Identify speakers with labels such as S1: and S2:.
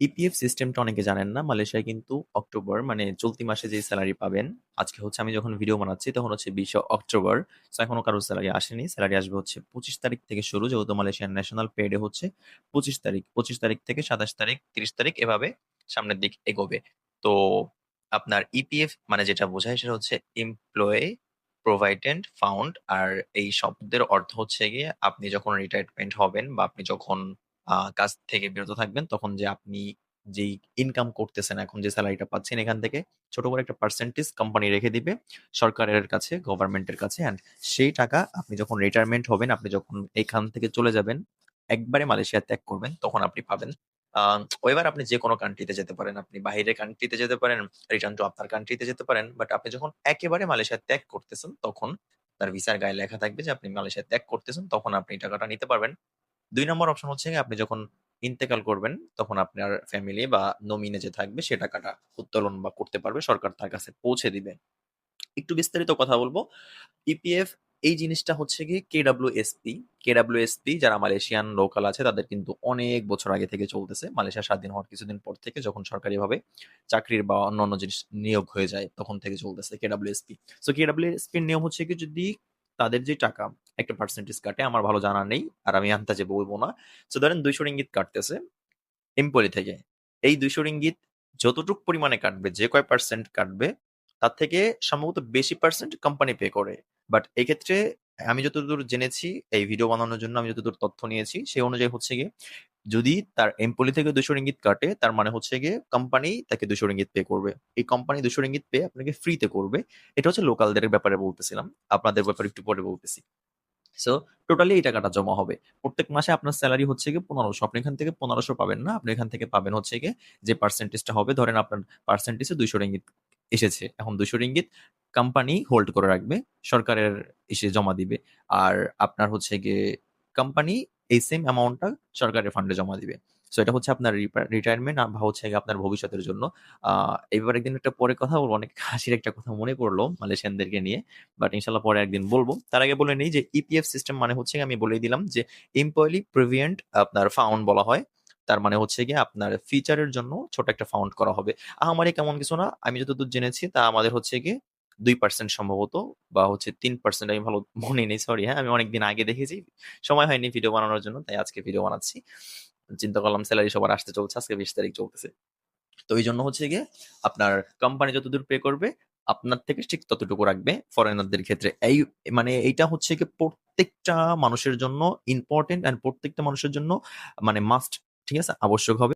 S1: EPF সিস্টেমটা অনেকে জানেন না। মালয়েশিয়ায় কিন্তু অক্টোবর মানে চলতি মাসে যে স্যালারি পাবেন, আজকে হচ্ছে আমি যখন ভিডিও বানাচ্ছি তখন হচ্ছে ২০ অক্টোবর। সো এখনও কারও স্যালারি আসেনি। স্যালারি আসবে হচ্ছে ২৫ তারিখ থেকে শুরু যেহেতু মালয়েশিয়ার ন্যাশনাল পেডে হচ্ছে ২৫ তারিখ। ২৫ তারিখ থেকে ২৭ তারিখ, ৩০ তারিখ এভাবে সামনের দিক এগোবে। তো আপনার ইপিএফ মানে যেটা বোঝায় সেটা হচ্ছে এমপ্লয়ে প্রোভাইডেন্ট ফাউন্ড আর এই শব্দের অর্থ হচ্ছে গিয়ে আপনি যখন রিটায়ারমেন্ট হবেন বা আপনি যখন কাজ থেকে বিরত থাকবেন তখন যে আপনি যেই ইনকাম করতেছেন এখন যে সেলারিটা পাচ্ছেন এখান থেকে ছোট করে একটা পার্সেন্টেজ কোম্পানি রেখে দিবে সরকারের কাছে, গভর্নমেন্টের কাছে অ্যান্ড সেই টাকা আপনি যখন রিটায়ারমেন্ট হবেন, আপনি যখন এখান থেকে চলে যাবেন, একবারে মালয়েশিয়া ত্যাগ করবেন তখন আপনি পাবেন। আ এবার আপনি যেকোনো কান্ট্রিতে যেতে পারেন। আপনি বাহিরের কান্ট্রিতে যেতে পারেন, রিটার্ন টু আপনার কান্ট্রিতে যেতে পারেন। বাট আপনি যখন একেবারে মালয়েশিয়া ত্যাগ করতেছেন তখন তার ভিসার গায়ে লেখা থাকবে যে আপনি মালয়েশিয়া ত্যাগ করতেছেন তখন আপনি টাকাটা নিতে পারবেন। ২ নম্বর অপশন হচ্ছে আপনি যখন ইন্তেকাল করবেন, তখন আপনার ফ্যামিলি বা নমিনে যে থাকবে, সে টাকাটা উত্তোলন বা করতে পারবে। সরকার তার কাছে পৌঁছে দিবে। একটু বিস্তারিত কথা বলব ইপিএফ এই জিনিসটা হচ্ছে গিয়ে কেডব্লিউএসপি। কেডব্লিউএসপি যারা মালয়েশিয়ান লোকাল আছে, তাদের কিন্তু অনেক বছর আগে থেকে চলতেছে। মালয়েশিয়া স্বাধীন হওয়ার কিছুদিন পর থেকে যখন সরকারিভাবে চাকরির বা অন্যান্য জিনিস নিয়োগ হয়ে যায়, তখন থেকে চলতেছে কেডব্লিউএসপি। সো কেডব্লিউএসপির নিয়ম হচ্ছে কি যদি তাদের যে টাকা একটা পার্সেন্টেজ কাটে আমার ভালো জানা নেই। আর আমি আন্দাজে বলব না। সো ধরেন ২০০ রিঙ্গিত কাটতেছে এমপ্লয়ি থেকে। এই ২০০ রিঙ্গিত যতটুক পরিমাণে কাটবে, যে কয় পার্সেন্ট কাটবে তার থেকে সম্ভবত বেশি পার্সেন্ট কোম্পানি পে করে। বাট এক্ষেত্রে আমি যতদূর জেনেছি এই ভিডিও বানানোর জন্য আমি যতদূর তথ্য নিয়েছি সেই অনুযায়ী হচ্ছে গিয়ে যদি তার এমপ্লয়ি থেকে দুশো রিঙ্গিত কাটে, তার মানে হচ্ছে গিয়ে কোম্পানি তাকে দুশো রিঙ্গিত পে করবে। এই কোম্পানি দুশো রিঙ্গিত পে আপনাকে ফ্রিতে করবে। এটা হচ্ছে লোকালদের ব্যাপারে বলতেছিলাম। আপনাদের ব্যাপারে একটু পরে বলতেছি। সো টোটালি এই টাকাটা জমা হবে। প্রত্যেক মাসে আপনার সেলারি হচ্ছে গিয়ে ১৫০০ আপনি এখান থেকে ১৫০০ পাবেন না। আপনি এখান থেকে পাবেন হচ্ছে গিয়ে যে পার্সেন্টেজটা হবে, ধরেন আপনার পার্সেন্টেজে ২০০ রিঙ্গিত এসেছে। এখন ২০০ রিঙ্গিত কোম্পানি হোল্ড করে রাখবে। সরকারের এসে জমা দিবে। আর আপনার হচ্ছে গিয়ে কোম্পানি এই সেম অ্যামাউন্টটা সরকারের ফান্ডে জমা দিবে। সো এটা হচ্ছে আপনার রিটায়ারমেন্ট বা হচ্ছে আপনার ভবিষ্যতের জন্য। এই ব্যাপারে একদিন একটা পরে কথা বলব, অনেক হাসির একটা কথা মনে পড়ল মালয়েশিয়ানদেরকে নিয়ে। বাট ইনশাল্লাহ পরে একদিন বলব তার আগে বলে নেই যে ইপিএফ সিস্টেম মানে হচ্ছে আমি বলেই দিলাম যে এমপ্লয়ি প্রিভিয়েন্ট আপনার ফাউন্ড বলা হয়। তার মানে হচ্ছে গিয়ে আপনার ফিউচারের জন্য ছোট একটা ফাউন্ড করা হবে। আহামরি কেমন কিছু না। আমি যতদূর জেনেছি তা আমাদের হচ্ছে গিয়ে ২% সম্ভবত বা হচ্ছে ৩% আমি ভালো মনে নেই সরি হ্যাঁ। আমি অনেকদিন আগে দেখেছি। সময় হয়নি ভিডিও বানানোর জন্য, তাই আজকে ভিডিও বানাচ্ছি। চিন্তা করলাম সেলারি সবার আসতে চলছে। আজকে ২০ তারিখ চলতেছে। তো এইজন্য হচ্ছে গিয়ে আপনার কোম্পানি যতদূর পে করবে, আপনার থেকে ঠিক ততটুকু রাখবে ফরেনারদের ক্ষেত্রে। এই মানে এইটা হচ্ছে গিয়ে প্রত্যেকটা মানুষের জন্য ইম্পোর্টেন্ট অ্যান্ড প্রত্যেকটা মানুষের জন্য মানে মাস্ট ঠিক আছে? আবশ্যক হবে।